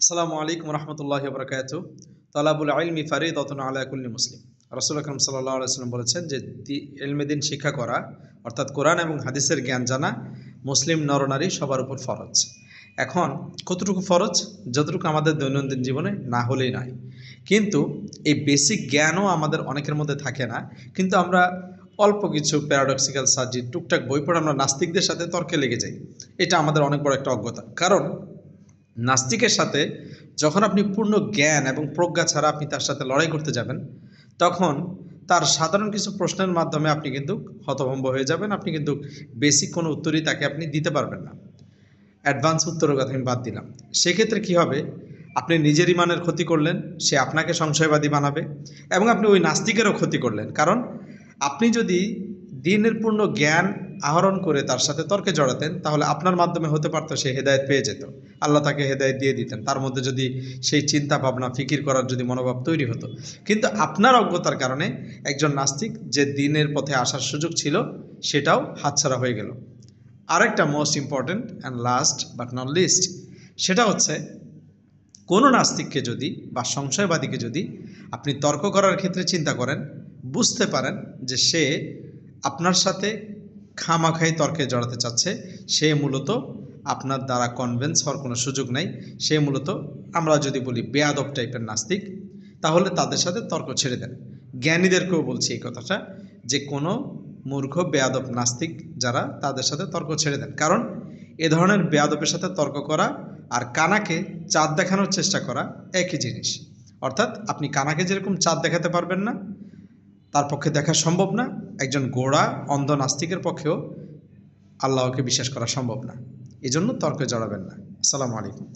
আসসালামু আলাইকুম রহমতুল্লাহ বরকাত। তালাবুল আলমি ফারিদ অতন আলাকুল্লি মুসলিম। রসুল আকরম সাল্লাহ আলাইসাল্লাম বলেছেন যে দি- ইলমে দিন শিক্ষা করা, অর্থাৎ কোরআন এবং হাদিসের জ্ঞান জানা, মুসলিম নরনারী সবার উপর ফরজ। এখন, কতটুকু ফরজ? যতটুকু আমাদের দৈনন্দিন জীবনে না হলেই নয়। কিন্তু, এই বেসিক জ্ঞানও আমাদের অনেকের মধ্যে থাকে না। কিন্তু আমরা অল্প কিছু প্যারাডক্সিক্যাল সার্জি টুকটাক বই পড়ে আমরা নাস্তিকদের সাথে তর্কে লেগে যাই। এটা আমাদের অনেক বড় একটা অজ্ঞতা। কারণ নাস্তিকের সাথে যখন আপনি পূর্ণ জ্ঞান এবং প্রজ্ঞা ছাড়া আপনি তার সাথে লড়াই করতে যাবেন, তখন তার সাধারণ কিছু প্রশ্নের মাধ্যমে আপনি কিন্তু হতভম্ব হয়ে যাবেন। আপনি কিন্তু বেসিক কোনো উত্তরই তাকে আপনি দিতে পারবেন না। অ্যাডভান্স উত্তরের কথা আমি বাদ দিলাম। সেক্ষেত্রে কি হবে? আপনি নিজের ইমানের ক্ষতি করলেন, সে আপনাকে সংশয়বাদী বানাবে এবং আপনি ওই নাস্তিকেরও ক্ষতি করলেন। কারণ আপনি যদি দিনের পূর্ণ জ্ঞান আহরণ করে তার সাথে তর্কে জড়াতেন, তাহলে আপনার মাধ্যমে হতে পারতো সে হেদায়েত পেয়ে যেত। আল্লাহ তাকে হেদায়েত দিয়ে দিতেন। তার মধ্যে যদি সেই চিন্তা ভাবনা, ফিকির করার যদি মনোভাব তৈরি হতো। কিন্তু আপনার অজ্ঞতার কারণে একজন নাস্তিক যে দিনের পথে আসার সুযোগ ছিল, সেটাও হাতছাড়া হয়ে গেল। আরেকটা most important and last but not least সেটা হচ্ছে কোনো নাস্তিককে যদি বা সংশয়বাদীকে যদি আপনি তর্ক করার ক্ষেত্রে চিন্তা করেন, বুঝতে পারেন যে সে আপনার সাথে খামাখাই তর্কে জড়াতে চাচ্ছে, সে মূলত আপনার দ্বারা কনভেন্স হওয়ার কোনো সুযোগ নাই। সে মূলত আমরা যদি বলি বেয়াদব টাইপের নাস্তিক, তাহলে তাদের সাথে তর্ক ছেড়ে দেন। জ্ঞানীদেরকেও বলছি এই কথাটা যে, কোনো মূর্খ বেয়াদব নাস্তিক যারা তাদের সাথে তর্ক ছেড়ে দেন। কারণ এ ধরনের বেয়াদবের সাথে তর্ক করা আর কানাকে চাঁদ দেখানোর চেষ্টা করা একই জিনিস। অর্থাৎ আপনি কানাকে যেরকম চাঁদ দেখাতে পারবেন না তার পক্ষে দেখা সম্ভব না। একজন গোড়া অন্ধ নাস্তিকের পক্ষেও আল্লাহকে বিশ্বাস করা সম্ভব না। এজন্য তর্কে জড়াবেন না। আসসালামু আলাইকুম।